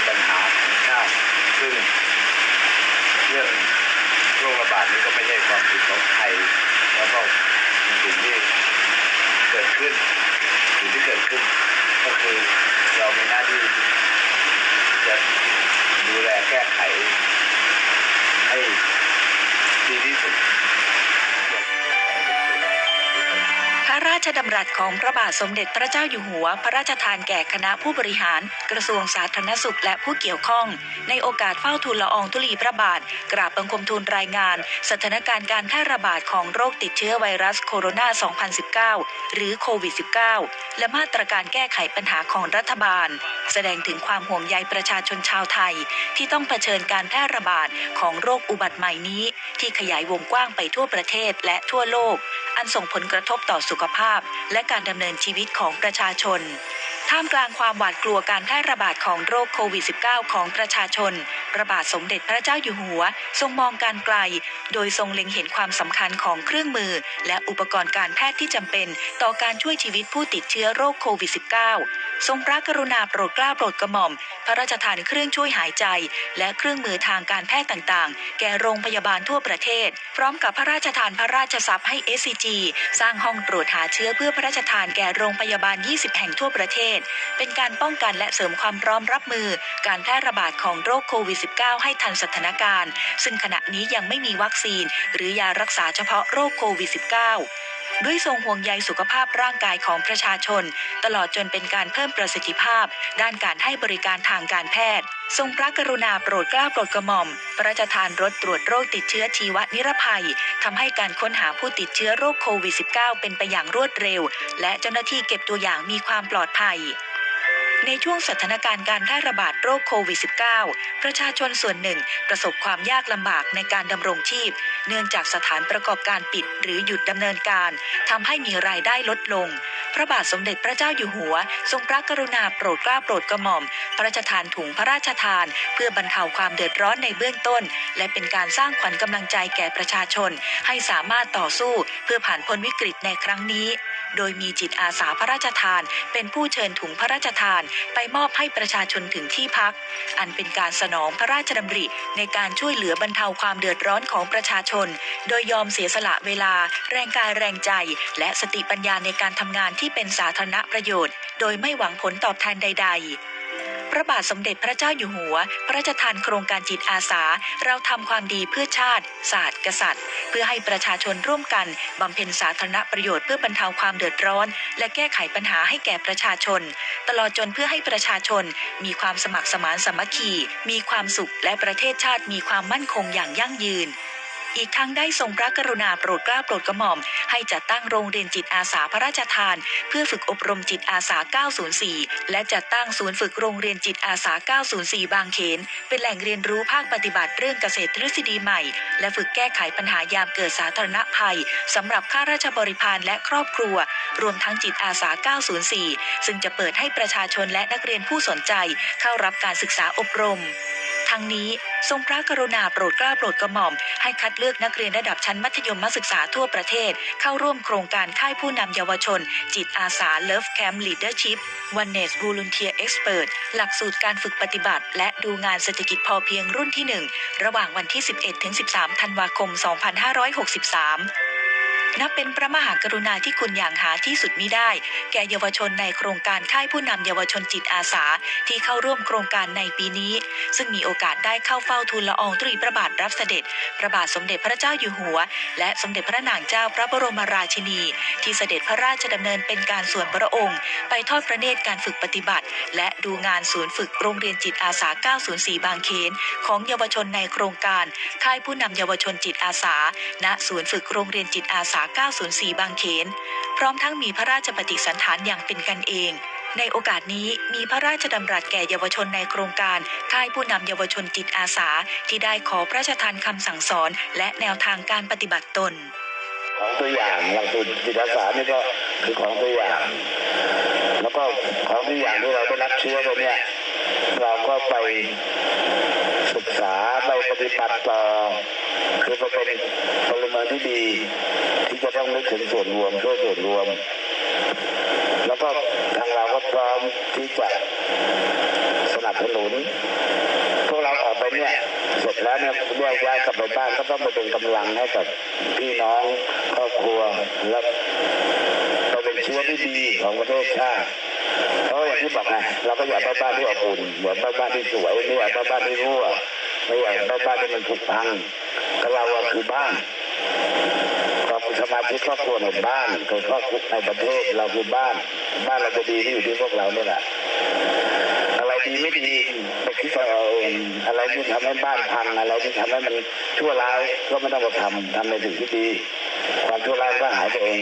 ป็นปัญหาของชาติซึ่งเรื่องโรคระบาดนี้ก็ไม่ใช่ความผิดของไทยแล้วก็สิ่งที่เกิดขึ้นสิ่งที่เกิดขึ้น ก็คือเรามีหน้าที่จะดูแลแก้ไขให้ดีที่สุด ชดำรัสของพระบาทสมเด็จพระเจ้าอยู่หัว พระราชทานแก่คณะผู้บริหาร กระทรวงสาธารณสุขและผู้เกี่ยวข้อง ในโอกาสเฝ้าทูลละอองธุลีพระบาท กราบบังคมทูลรายงาน สถานการณ์การแพร่ระบาดของโรคติดเชื้อไวรัสโคโรนา 2019 หรือโควิด -19 และมาตรการแก้ไขปัญหาของรัฐบาล แสดงถึงความห่วงใยประชาชนชาวไทย ที่ต้องเผชิญการแพร่ระบาดของโรคอุบัติใหม่นี้ ที่ขยายวงกว้างไปทั่วประเทศและทั่วโลกอันส่งผลกระทบต่อสุขภาพและการดำเนินชีวิตของประชาชน ท่ามกลางความหวาดกลัวการแพร่ระบาดของโรคโควิด -19 ของประชาชนพระบาทสมเด็จพระเจ้าอยู่หัว ทรงมองการไกล โดยทรงเล็งเห็นความสำคัญของเครื่องมือ และอุปกรณ์การแพทย์ที่จำเป็น ต่อการช่วยชีวิตผู้ติดเชื้อโรคโควิด -19 ทรงพระกรุณาโปรดเกล้าโปรดกระหม่อม พระราชทานเครื่องช่วยหายใจ และเครื่องมือทางการแพทย์ต่างๆ แก่โรงพยาบาลทั่วประเทศ พร้อมกับพระราชทานพระราชทรัพย์ให้ SCG สร้างห้องตรวจหาเชื้อเพื่อพระราชทานแก่โรงพยาบาล 20 แห่งทั่วประเทศเป็นการป้องกันและเสริมความพร้อมรับมือ การแพร่ระบาดของโรคโควิด -19 ให้ทันสถานการณ์ ซึ่งขณะนี้ยังไม่มีวัคซีน หรือยารักษาเฉพาะโรคโควิด -19 ด้วยทรงห่วงใยสุขภาพร่างกายของประชาชน ตลอดจนเป็นการเพิ่มประสิทธิภาพ ด้านการให้บริการทางการแพทย์ ทรงพระกรุณาโปรดเกล้าโปรดกระหม่อม พระราชทานรถตรวจโรคติดเชื้อชีวนิรภัยทำให้การค้นหาผู้ติดเชื้อโรคโควิด -19 เป็นไปอย่างรวดเร็ว และเจ้าหน้าที่เก็บตัวอย่างมีความปลอดภัย ในช่วงสถานการณ์การแพร่ระบาดโรคโควิด -19 ประชาชนส่วนหนึ่งประสบความยากลำบากในการดำรงชีพ เนื่องจากสถานประกอบการปิดหรือหยุดดำเนินการทำให้มีรายได้ลดลง พระบาทสมเด็จพระเจ้าอยู่หัว ทรงพระกรุณาโปรดเกล้าโปรดกระหม่อม พระราชทานถุงพระราชทาน เพื่อบรรเทาความเดือดร้อนในเบื้องต้น และเป็นการสร้างขวัญกำลังใจแก่ประชาชน ให้สามารถต่อสู้เพื่อผ่านพ้นวิกฤตในครั้งนี้ โดยมีจิตอาสาพระราชทาน เป็นผู้เชิญถุงพระราชทาน ไปมอบให้ประชาชนถึงที่พัก อันเป็นการสนองพระราชดำริในการช่วยเหลือบรรเทาความเดือดร้อนของประชาชน โดยยอมเสียสละเวลา แรงกายแรงใจ และสติปัญญาในการทำงานที่เป็นสาธารณประโยชน์ โดยไม่หวังผลตอบแทนใด ๆ พระบาทสมเด็จพระเจ้าอยู่หัว พระราชทานโครงการจิตอาสา เราทำความดีเพื่อชาติ ศาสตร์กษัตริย์ เพื่อให้ประชาชนร่วมกันบำเพ็ญสาธารณประโยชน์เพื่อบรรเทาความเดือดร้อน และแก้ไขปัญหาให้แก่ประชาชน ตลอดจนเพื่อให้ประชาชน มีความสมัครสมานสามัคคี มีความสุขและประเทศชาติมีความมั่นคงอย่างยั่งยืน อีกทั้งได้ทรงพระกรุณาโปรดเกล้าโปรดกระหม่อม ให้จัดตั้งโรงเรียนจิตอาสาพระราชทาน เพื่อฝึกอบรมจิตอาสา 904 และจัดตั้งศูนย์ฝึกโรงเรียนจิตอาสา 904 บางเขน เป็นแหล่งเรียนรู้ภาคปฏิบัติเรื่องเกษตรทฤษฎีใหม่ และฝึกแก้ไขปัญหายามเกิดสาธารณภัยสำหรับข้าราชบริพารและครอบครัว รวมทั้งจิตอาสา 904 ซึ่งจะเปิดให้ประชาชนและนักเรียนผู้สนใจ เข้ารับการศึกษาอบรม ทั้งนี้ทรงพระกรุณาโปรดเกล้าโปรดกระหม่อม ให้คัดเลือกนักเรียนระดับชั้นมัธยมศึกษาทั่วประเทศ เข้าร่วมโครงการค่ายผู้นำเยาวชน จิตอาสา Love Camp Leadership Oneness Volunteer Expert หลักสูตรการฝึกปฏิบัติ และดูงานเศรษฐกิจพอเพียงรุ่นที่ 1 ระหว่างวันที่ 11-13 ธันวาคม 2563 นับเป็นพระมหากรุณาที่คุณอย่างหาที่สุดมิได้ แก่เยาวชนในโครงการค่ายผู้นำเยาวชนจิตอาสาที่เข้าร่วมโครงการในปีนี้ ซึ่งมีโอกาสได้เข้าเฝ้าทูลละอองธุลีพระบาทรับเสด็จ พระบาทสมเด็จพระเจ้าอยู่หัว และสมเด็จพระนางเจ้าพระบรมราชินี ที่เสด็จพระราชดำเนินเป็นการส่วนพระองค์ ไปทอดพระเนตรการฝึกปฏิบัติ และดูงานศูนย์ฝึกโรงเรียนจิตอาสา 904 บางเขนของเยาวชนในโครงการค่ายผู้นำเยาวชนจิตอาสา ณ ศูนย์ฝึกโรงเรียนจิตอาสา904 บางเขน พร้อมทั้งมีพระราชปฏิสันถานอย่างเป็นกันเอง ในโอกาสนี้มีพระราชดำรัสแก่เยาวชนในโครงการ ค่ายผู้นำเยาวชนจิตอาสา ที่ได้ขอพระราชทานคำสั่งสอน และแนวทางการปฏิบัติตน ของตัวอย่างหลักสูตรจิตอาสานี่ก็คือของตัวอย่าง แล้วก็ของตัวอย่างที่เราได้รับเชื้อตัวเนี้ยเราก็ไป ศึกษาไปปฏิบัติต่อคือเป็นพลเมืองที่ดี ที่จะต้องนึกถึงส่วนรวมช่วยส่วนรวม แล้วก็ทางเราก็พร้อมที่จะสนับสนุนพวกเราออกไปเนี่ยเสร็จแล้วเนี่ยแยกย้ายกลับไปบ้านก็ต้องมาเป็นกำลังให้กับพี่น้องครอบครัวและเราเป็นเชื้อที่ดีของประเทศชาติ ที่บอกไงเราก็อยากได้บ้านที่อบอุ่นอยากได้บ้านที่สวยไม่อยากได้บ้านที่รั่วไม่อยากได้บ้านที่มันผุพังก็เราอะคือบ้านความสมาชิกครอบครัวในบ้านคือครอบครัวในประเทศเราคือบ้าน บ้านเราจะดีที่อยู่ที่พวกเราเนี่ยแหละอะไรดีไม่ดีไปคิดเอาเองอะไรที่ทำให้บ้านพังอะไรที่ทำให้มันชั่วร้ายก็ไม่ต้องมาทำทำในสิ่งที่ดีความชั่วร้ายก็หายไปเอง